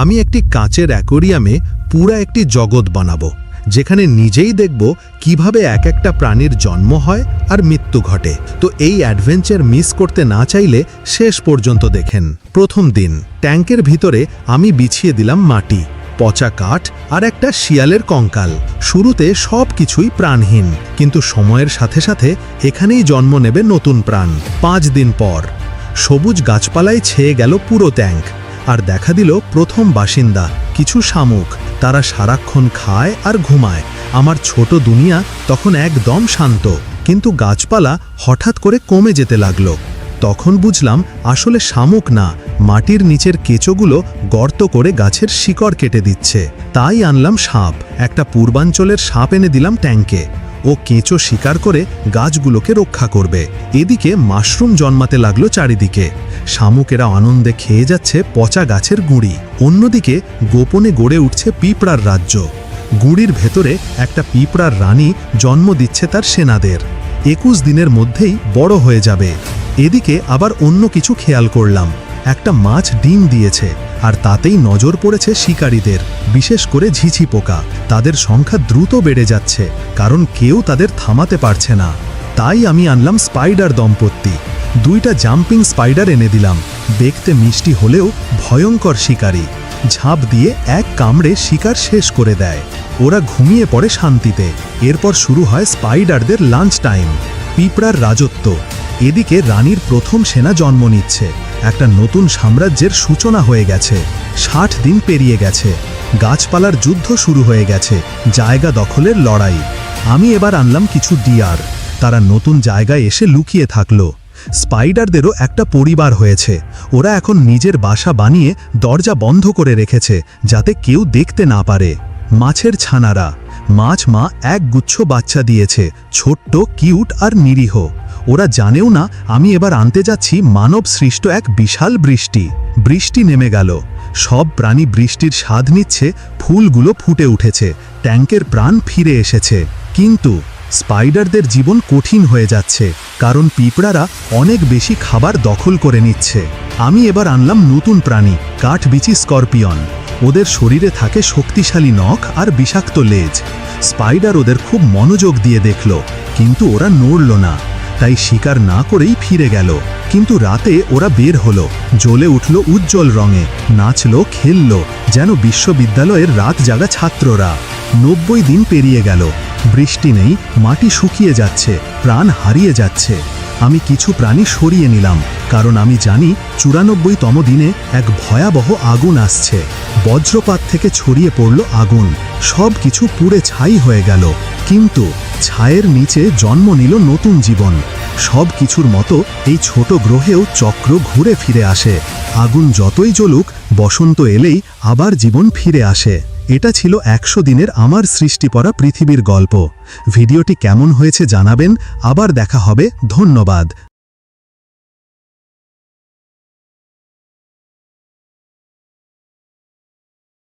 আমি একটি কাঁচের অ্যাকোরিয়ামে পুরা একটি জগৎ বানাবো, যেখানে নিজেই দেখব কীভাবে এক একটা প্রাণীর জন্ম হয় আর মৃত্যু ঘটে। তো এই অ্যাডভেঞ্চার মিস করতে না চাইলে শেষ পর্যন্ত দেখেন। প্রথম দিন, ট্যাঙ্কের ভিতরে আমি বিছিয়ে দিলাম মাটি, পচা কাঠ আর একটা শিয়ালের কঙ্কাল। শুরুতে সব কিছুই প্রাণহীন, কিন্তু সময়ের সাথে সাথে এখানেই জন্ম নেবে নতুন প্রাণ। পাঁচ দিন পর, সবুজ গাছপালায় ছেয়ে গেল পুরো ট্যাঙ্ক। আর দেখা দিল প্রথম বাসিন্দা। কিছু শামুক। তারা সারাক্ষণ খায় আর ঘুমায়। আমার ছোট দুনিয়া তখন একদম শান্ত। কিন্তু গাছপালা হঠাৎ করে কমে যেতে লাগল। তখন বুঝলাম আসলে শামুক না, মাটির নিচের কেঁচোগুলো গর্ত করে গাছের শিকড় কেটে দিচ্ছে। তাই আনলাম সাপ। একটা পূর্বাঞ্চলের সাপ এনে দিলাম ট্যাঙ্কে ও কেঁচো শিকার করে গাছগুলোকে রক্ষা করবে। এদিকে মাশরুম জন্মাতে লাগল চারিদিকে। শামুকেরা আনন্দে খেয়ে যাচ্ছে পচা গাছের গুঁড়ি। অন্যদিকে গোপনে গড়ে উঠছে পিঁপড়ার রাজ্য। গুঁড়ির ভেতরে একটা পিঁপড়ার রানী জন্ম দিচ্ছে তার সেনাদের। একুশ দিনের মধ্যেই বড় হয়ে যাবে। এদিকে আবার অন্য কিছু খেয়াল করলাম। একটা মাছ ডিম দিয়েছে। আর তাতেই নজর পড়েছে শিকারীদের, বিশেষ করে ঝিঝি পোকা। তাদের সংখ্যা দ্রুত বেড়ে যাচ্ছে, কারণ কেউ তাদের থামাতে পারছে না। তাই আমি আনলাম স্পাইডার দম্পতি। দুইটা জাম্পিং স্পাইডার এনে দিলাম। দেখতে মিষ্টি হলেও ভয়ঙ্কর শিকারী। ঝাঁপ দিয়ে এক কামড়ে শিকার শেষ করে দেয়। ওরা ঘুমিয়ে পড়ে শান্তিতে। এরপর শুরু হয় স্পাইডারদের লাঞ্চ টাইম। পিঁপড়ার রাজত্ব। এদিকে রানীর প্রথম সেনা জন্ম নিচ্ছে। একটা নতুন সাম্রাজ্যের সূচনা হয়ে গেছে। ষাট দিন পেরিয়ে গেছে। গাছপালার যুদ্ধ শুরু হয়ে গেছে। জায়গা দখলের লড়াই। আমি এবার আনলাম কিছু ডিয়ার। তারা নতুন জায়গায় এসে লুকিয়ে থাকল। স্পাইডারদেরও একটা পরিবার হয়েছে। ওরা এখন নিজের বাসা বানিয়ে দরজা বন্ধ করে রেখেছে, যাতে কেউ দেখতে না পারে। মাছের ছানারা। মাছ মা এক গুচ্ছ বাচ্চা দিয়েছে। ছোট্ট, কিউট আর নিরীহ। ওরা জানেও না আমি এবার আনতে যাচ্ছি মানব সৃষ্ট এক বিশাল বৃষ্টি। বৃষ্টি নেমে গেল। সব প্রাণী বৃষ্টির স্বাদ নিচ্ছে, ফুলগুলো ফুটে উঠেছে, ট্যাঙ্কের প্রাণ ফিরে এসেছে। কিন্তু স্পাইডারদের জীবন কঠিন হয়ে যাচ্ছে, কারণ পিঁপড়ারা অনেক বেশি খাবার দখল করে নিচ্ছে। আমি এবার আনলাম নতুন প্রাণী, কাঠবিচি স্করপিয়ন। ওদের শরীরে থাকে শক্তিশালী নখ আর বিষাক্ত লেজ। স্পাইডার ওদের খুব মনোযোগ দিয়ে দেখল, কিন্তু ওরা নড়ল না। তাই শিকার না করেই ফিরে গেল। কিন্তু রাতে ওরা বের হলো, জ্বলে উঠল উজ্জ্বল রঙে, নাচলো, খেললো, যেন বিশ্ববিদ্যালয়ের রাত জাগা ছাত্ররা। নব্বই দিন পেরিয়ে গেল, বৃষ্টি নেই, মাটি শুকিয়ে যাচ্ছে, প্রাণ হারিয়ে যাচ্ছে। আমি কিছু প্রাণী সরিয়ে নিলাম, কারণ আমি জানি চুরানব্বইতম দিনে এক ভয়াবহ আগুন আসছে। বজ্রপাত থেকে ছড়িয়ে পড়ল আগুন সব কিছু পুড়ে ছাই হয়ে গেল, কিন্তু ছায়ের নিচে জন্ম নিল নতুন জীবন। সব কিছুর মতো এই ছোট গ্রহেও চক্র ঘুরে ফিরে আসে। আগুন যতই জ্বলুক, বসন্ত এলেই আবার জীবন ফিরে আসে। এটা ছিল একশো দিনের আমার সৃষ্টি পড়া পৃথিবীর গল্প। ভিডিওটি কেমন হয়েছে জানাবেন, আবার দেখা হবে, ধন্যবাদ।